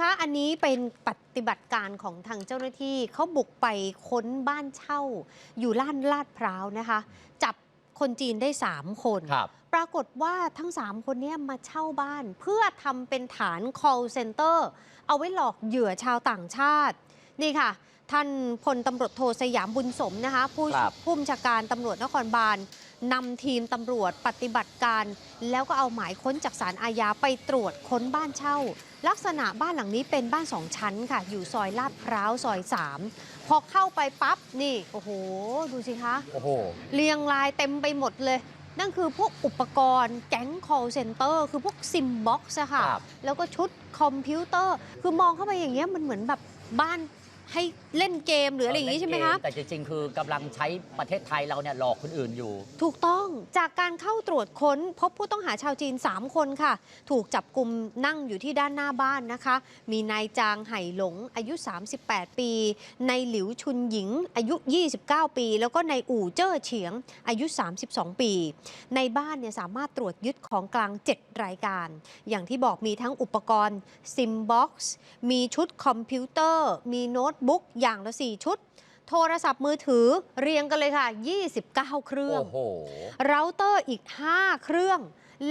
คะ อันนี้เป็นปฏิบัติการของทางเจ้าหน้าที่เขาบุกไปค้นบ้านเช่า อยู่ล้านลาดพร้าวนะคะ จับคนจีนได้ 3 คนครับปรากฏว่าทั้ง 3 คนเนี้มาเช่าบ้าน เพื่อทำเป็นฐาน call center เอาไว้หลอกเหยื่อชาวต่างชาติ นี่ค่ะ ท่านพลตำรวจโทสยามบุญสมนะคะ ผู้ครับผู้บัญชาการตำรวจนครบาลนำทีมตำรวจปฏิบัติการ แล้วก็เอาหมายค้นจากสารอาญาไปตรวจค้นบ้านเช่า ลักษณะบ้านหลังนี้เป็นบ้านสองชั้นค่ะ อยู่ซอยลาดพร้าวซอย3พอเข้าไปปั๊บนี่ โอ้โห ดูสิคะโอ้โหเรียงรายเต็มไปหมดเลย นั่นคือพวกอุปกรณ์แก๊ง call center คือพวกซิมบ็อกซ์อะค่ะครับแล้วก็ชุดคอมพิวเตอร์ คือมองเข้าไปอย่างเงี้ยมันเหมือนแบบบ้าน ให้เล่นเกมหรืออะไรอย่างงี้ใช่ไหมคะ แต่จริงๆ คือกำลังใช้ประเทศไทยเราเนี่ยหลอกคนอื่นอยู่ ถูกต้องจากการเข้าตรวจค้น พบผู้ต้องหาชาวจีน 3 คนค่ะ ถูกจับกลุ่มนั่งอยู่ที่ด้านหน้าบ้านนะคะ มีนายจางไห่หลงอายุ 38 ปีนายหลิวชุนหญิงอายุ 29 ปี แล้วก็นายอู่เจ้อเฉียงอายุ 32 ปี ในบ้านเนี่ยสามารถตรวจยึดของกลาง 7 รายการ อย่างที่บอกมีทั้งอุปกรณ์ซิมบ็อกซ์มีชุดคอมพิวเตอร์ มีโน้ตบุ๊กอย่างละ 4 ชุด โทรศัพท์มือถือเรียงกันเลยค่ะ 29 เครื่องโอ้โหเราเตอร์อีก 5 เครื่อง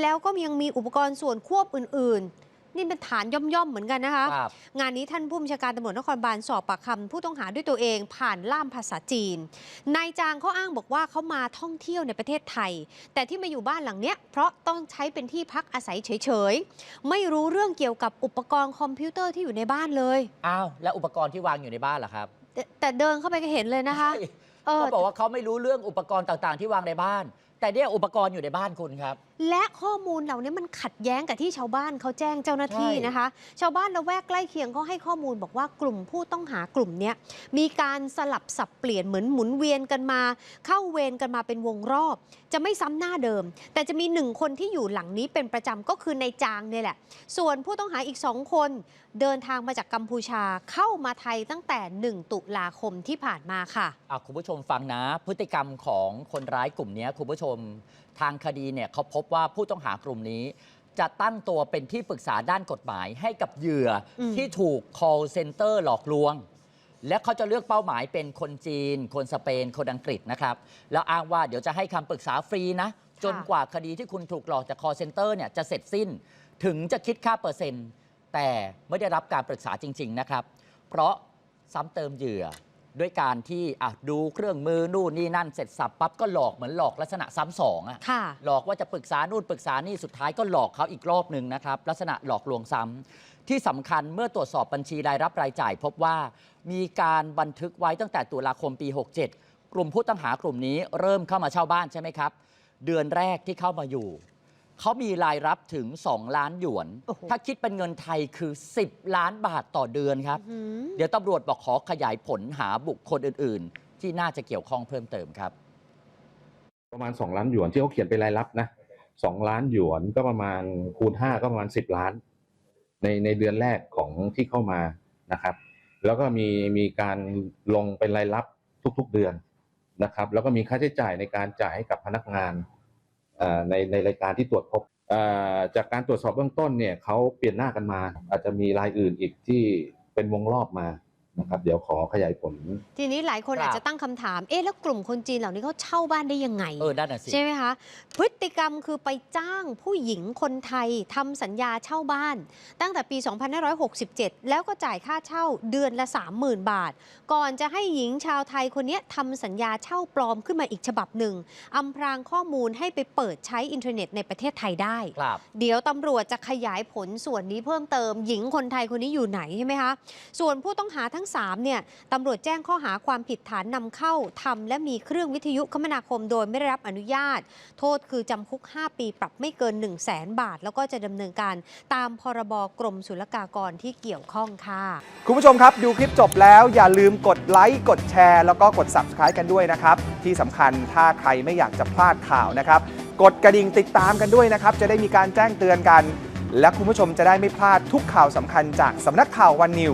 แล้วก็ยังมีอุปกรณ์ส่วนควบอื่นๆ นี่เป็นฐานย่อมๆเหมือนกันนะคะ ครับ งานนี้ท่านผู้บัญชาการตำรวจนครบาลสอบปากคำผู้ต้องหาด้วยตัวเองผ่านล่ามภาษาจีน นายจางเขาอ้างบอกว่าเขามาท่องเที่ยวในประเทศไทย แต่ที่มาอยู่บ้านหลังเนี้ยเพราะต้องใช้เป็นที่พักอาศัยเฉยๆ ไม่รู้เรื่องเกี่ยวกับอุปกรณ์คอมพิวเตอร์ที่อยู่ในบ้านเลยอ้าวแล้วอุปกรณ์ที่วางอยู่ในบ้านล่ะครับแต่แต่เดินเข้าไปก็เห็นเลยนะคะ เออ เขาบอกว่าเขาไม่รู้เรื่องอุปกรณ์ต่างๆ ที่วางในบ้าน แต่เนี่ยอุปกรณ์อยู่ในบ้านคุณครับและข้อมูลเหล่านี้มันขัดแย้งกับที่ชาวบ้านเขาแจ้งเจ้าหน้าที่ใช่นะคะ ชาวบ้านละแวกใกล้เคียงเขาให้ข้อมูลบอกว่ากลุ่มผู้ต้องหากลุ่มเนี้ยมีการสลับสับเปลี่ยนเหมือนหมุนเวียนกันมา เข้าเวรกันมาเป็นวงรอบ จะไม่ซ้ำหน้าเดิม แต่จะมีหนึ่งคนที่อยู่หลังนี้เป็นประจำก็คือในจางเนี่ยแหละ ส่วนผู้ต้องหาอีกสองคน เดินทางมาจากกัมพูชาเข้ามาไทยตั้งแต่ 1 ตุลาคมที่ผ่านมาค่ะอะคุณผู้ชมฟังนะ พฤติกรรมของคนร้ายกลุ่มนี้คุณผู้ชม ทางคดีเนี่ยเขาพบว่าผู้ต้องหากลุ่มนี้ จะตั้งตัวเป็นที่ปรึกษาด้านกฎหมายให้กับเหยื่ออมที่ถูก call center หลอกลวง และเขาจะเลือกเป้าหมายเป็นคนจีน คนสเปน คนอังกฤษนะครับ แล้วอ้างว่าเดี๋ยวจะให้คำปรึกษาฟรีนะ จนกว่าคดีที่คุณถูกหลอกจาก call center เนี่ยจะเสร็จสิ้น ถึงจะคิดค่าเปอร์เซ็นต์ แต่ไม่ได้รับการปรึกษาจริง ๆ นะครับ เพราะซ้ำเติมเหยื่อ ด้วยการที่อะดูเครื่องมือนู่นนี่นั่นเสร็จสับปั๊บก็หลอกเหมือนหลอกลักษณะซ้ำสองอะค่ะ หลอกว่าจะปรึกษานู่นปรึกษานี่สุดท้ายก็หลอกเขาอีกรอบหนึ่งนะครับลักษณะหลอกลวงซ้ำที่สำคัญเมื่อตรวจสอบบัญชีรายรับรายจ่าย พบว่ามีการบันทึกไว้ตั้งแต่ตุลาคมปี 67 กลุ่มผู้ต้องหากลุ่มนี้เริ่มเข้ามาเช่าบ้านใช่ไหมครับ เดือนแรกที่เข้ามาอยู่ เขามีรายรับถึง 2 ล้านหยวน โอ้โห ถ้าคิดเป็นเงินไทยคือ 10 ล้านบาทต่อเดือนครับอื้อหือเดี๋ยวตำรวจบอกขอขยายผลหาบุคคลอื่น ๆ ที่น่าจะเกี่ยวข้องเพิ่มเติมครับ ประมาณ 2 ล้านหยวนที่เขาเขียนเป็นรายรับนะ2ล้านหยวนก็ประมาณคูณ 5 ก็ประมาณ 10 ล้าน ในในเดือนแรกของที่เข้ามานะครับ แล้วก็มีมีการลงเป็นรายรับทุกๆเดือนนะครับ แล้วก็มีค่าใช้จ่ายในการจ่ายให้กับพนักงานเอ่อ ในในรายการที่ตรวจพบจากการตรวจสอบเบื้องต้นเนี่ยเขาเปลี่ยนหน้ากันมาอาจจะมีรายอื่นอีกที่เป็นวงรอบมา นะครับเดี๋ยวขอขยายผล ทีนี้หลายคนครับอาจจะตั้งคำถาม เอ๊ะแล้วกลุ่มคนจีนเหล่านี้เขาเช่าบ้านได้ยังไง เออนั่นน่ะสิ ใช่ไหมคะ พฤติกรรมคือไปจ้างผู้หญิงคนไทยทำสัญญาเช่าบ้าน ตั้งแต่ปี 2567 แล้วก็จ่ายค่าเช่าเดือนละ 30,000 บาท ก่อนจะให้หญิงชาวไทยคนเนี้ยทำสัญญาเช่าปลอมขึ้นมาอีกฉบับหนึ่งอำพรางข้อมูลให้ไปเปิดใช้อินเทอร์เน็ตในประเทศไทยได้ ครับ เดี๋ยวตำรวจจะขยายผลส่วนนี้เพิ่มเติม หญิงคนไทยคนนี้อยู่ไหนใช่ไหมคะ ส่วนผู้ต้องหาทั้ง3เนี่ยตำรวจแจ้งข้อหาความผิดฐานนำเข้าทำและมีเครื่องวิทยุคมนาคมโดยไม่ได้รับอนุญาต โทษคือจำคุก 5 ปีปรับไม่เกิน 1 0 0 0 0แสนบาท แล้วก็จะดำเนินการตามพรบกรมศุลกากรที่เกี่ยวข้องค่ะ คุณผู้ชมครับ ดูคลิปจบแล้วอย่าลืมกดไลค์กดแชร์ แล้วก็กด Subscribe กันด้วยนะครับ ที่สำคัญถ้าใครไม่อยากจะพลาดข่าวนะครับกดกระดิ่งติดตามกันด้วยนะครับ จะได้มีการแจ้งเตือนกัน และคุณผู้ชมจะได้ไม่พลาดทุกข่าวสำคัญจากสำนักข่าววันนิว